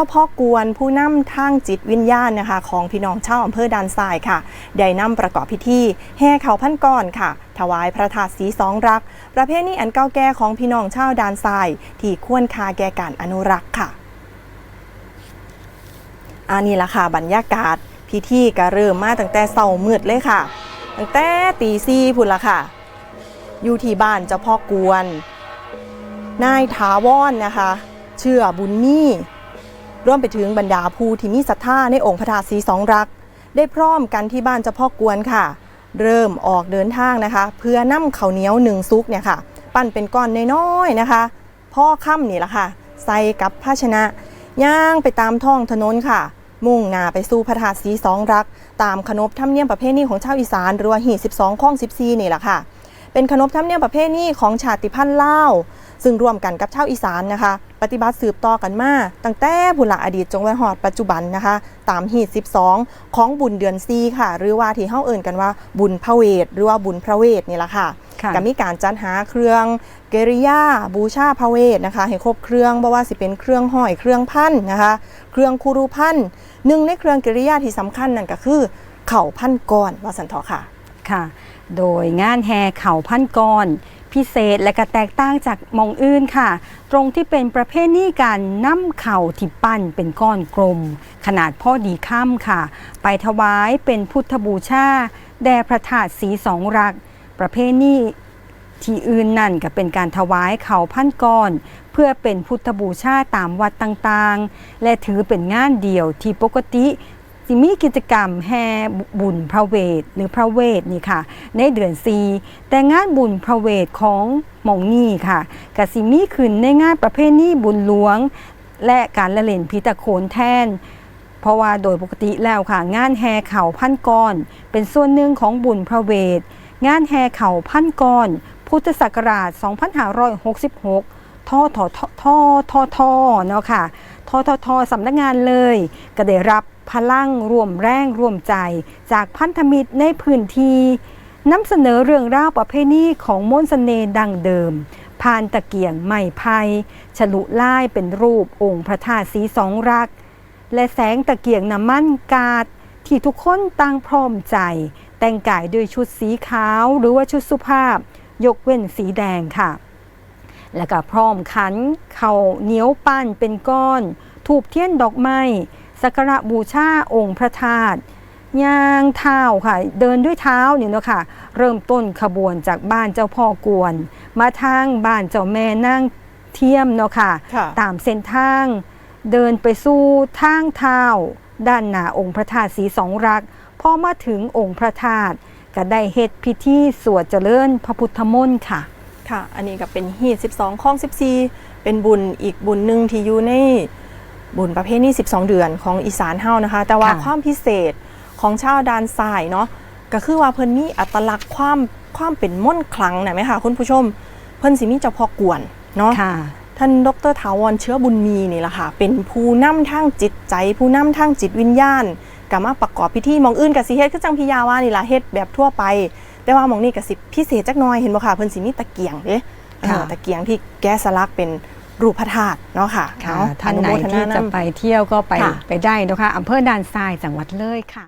จ้าพ่อกวนผู้นำทางจิตวิญญาณนะคะของพี่น้องชาวอำเภอดานทรายค่ะ ได้นำประกอบพิธีแห่เขาพันก้อนค่ะ ถวายพระธาตุสีสองรัก ประเพณีอันเก่าแก่ของพี่น้องชาวดานทราย ที่ควรค่าแก่การอนุรักษ์ค่ะอันนี้ละค่ะบรรยากาศพิธีก็เริ่มมาตั้งแต่เช้ามืดเลยค่ะ ตั้งแต่ตีสี่พุ่นละค่ะ อยู่ที่บ้านเจ้าพ่อกวน นายถาวรนะคะ เชื่อบุญมี่ ร่วมไปถึงบรรดาผู้ที่มีศรัทธาในองค์พระธาตุสีสองรัก ได้พร้อมกันที่บ้านเจ้าพ่อกวนค่ะ เริ่มออกเดินทางนะคะ เพื่อนำข้าวเหนียวหนึ่งซุกเนี่ยค่ะ ปั้นเป็นก้อนน้อยๆนะคะ พ่อค่ำนี่แหละค่ะ ใส่กับภาชนะย่างไปตามท้องถนนค่ะ มุ่งหน้าไปสู่พระธาตุสีสองรัก ตามขนบธรรมเนียมประเพณีของชาวอีสานหรือว่าหี12ข้อง14นี่แหละค่ะ เป็นขนบธรรมเนียมประเพณีของชาติพันธุ์ลาว ซึ่งร่วมกันกับชาวอีสานนะคะ ปฏิบัติสืบต่อกันมาตั้งแต่บุญหลาอดีตจงไว้หอดปัจจุบันนะคะ ตามหีด12 ของบุญเดือนซีค่ะ หรือว่าที่เฮาเอิ่นกันว่าบุญพระเวทหรือว่าบุญพระเวทนี่แหละค่ะค่ะก็มีการจัดหาเครื่องเกริยาบูชาพระเวทนะคะให้ครบเครื่องบ่ว่าสิเป็นเครื่องห้อยเครื่องพันนะคะ เครื่องคูรูพันหนึ่งในเครื่องเกริยาที่สำคัญนั่นก็คือ เข่าพันก้อนว่าสันเถาะค่ะ ค่ะ โดยงานแห่เข่าพันกร พิเศษและก็แตกต่างจากมองอื่นค่ะ ตรงที่เป็นประเภทนี้การนำเข่าที่ปั้นเป็นก้อนกลม ขนาดพ่อดีค่ำค่ะ ไปถวายเป็นพุทธบูชาแด่พระธาตุสีสองรัก ประเภทนี้ที่อื่นนั่นก็เป็นการถวายเข่าพันกรเพื่อเป็นพุทธบูชาตามวัดต่างๆ และถือเป็นงานเดียวที่ปกติ สิมีกิจกรรมแห่บุญพระเวทหรือพระเวทนี่ค่ะ ในเดือนซีแต่งานบุญพระเวทของหมองนี่ค่ะกับสิมีขึ้นในงานประเพณีบุญหลวง และการละเล่นพิตาโขนแทน เพราะว่าโดยปกติแล้วค่ะ งานแห่เข่าพันกรเป็นส่วนหนึ่งของบุญพระเวท งานแห่เข่าพันกรพุทธศักราช 2566ทอทอทอทอทอทอเนาะค่ะทอทอทอสำนักงานเลย ก็ได้รับ พลังรวมแรงรวมใจ จากพันธมิตรในพื้นที่นำเสนอเรื่องราวประเพณีของมนต์เสน่ดังเดิมผ่านตะเกียงไม้ไผ่ฉลุล่ายเป็นรูปองค์พระธาตุสีสองรัก และแสงตะเกียงน้ำมันกาดที่ทุกคนต่างพร้อมใจ แต่งกายด้วยชุดสีขาวหรือว่าชุดสุภาพ ยกเว้นสีแดงค่ะ แล้วก็พร้อมขัน เข่าเหนียวปั้นเป็นก้อน ถูกเทียนดอกไม้ สักการะบูชาองค์พระธาตุย่างเท้าค่ะ เดินด้วยเท้าเนี่ยเนาะค่ะ เริ่มต้นขบวนจากบ้านเจ้าพ่อกวน มาทางบ้านเจ้าแม่นั่งเทียมเนาะค่ะค่ะ ตามเส้นทาง เดินไปสู่ทางเท้าด้านหน้าองค์พระธาตุสีสองรักพอมาถึงองค์พระธาตุก็ได้เฮ็ดพิธีสวดเจริญพระพุทธมนต์ค่ะ ค่ะ อันนี้ก็เป็นฮีด12ข้อง14 เป็นบุญอีกบุญหนึ่งที่อยู่ใน บุญประเภทนี้ 12 เดือนของอีสานเฮานะคะ แต่ว่าค่ะความพิเศษของชาวดานทรายเนาะก็คือว่าเพิ่นมีอัตลักษณ์ความความเป็นม่อนต์ขลังนะไหมคะคุณผู้ชม เพิ่นสิมีเจ้าพ่อกวนเนาะ ค่ะ ท่านดรถาวรเชื้อบุญมีนี่แหละค่ะ เป็นผู้นำทางจิตใจ ผู้นำทางจิตวิญญาณก็มาประกอบพิธีหมองอื่นกับสิเฮ็ดคือจังพิยาว่านี่ล่ะเฮ็ดแบบทั่วไป แต่ว่าหมองนี้ก็สิพิเศษจักหน่อยเห็นบ่ค่ะเพิ่นสิมีตะเกียงเด้ค่ะเออตะเกียงที่แกะสลักเป็น รูปพระธาตุเนาะค่ะค่ะเอท่านไหนอโมทที่นจะนำไปเที่ยวก็ไปค่ะไปได้นะคะอำเภอด่านทรายจังหวัดเลยค่ะ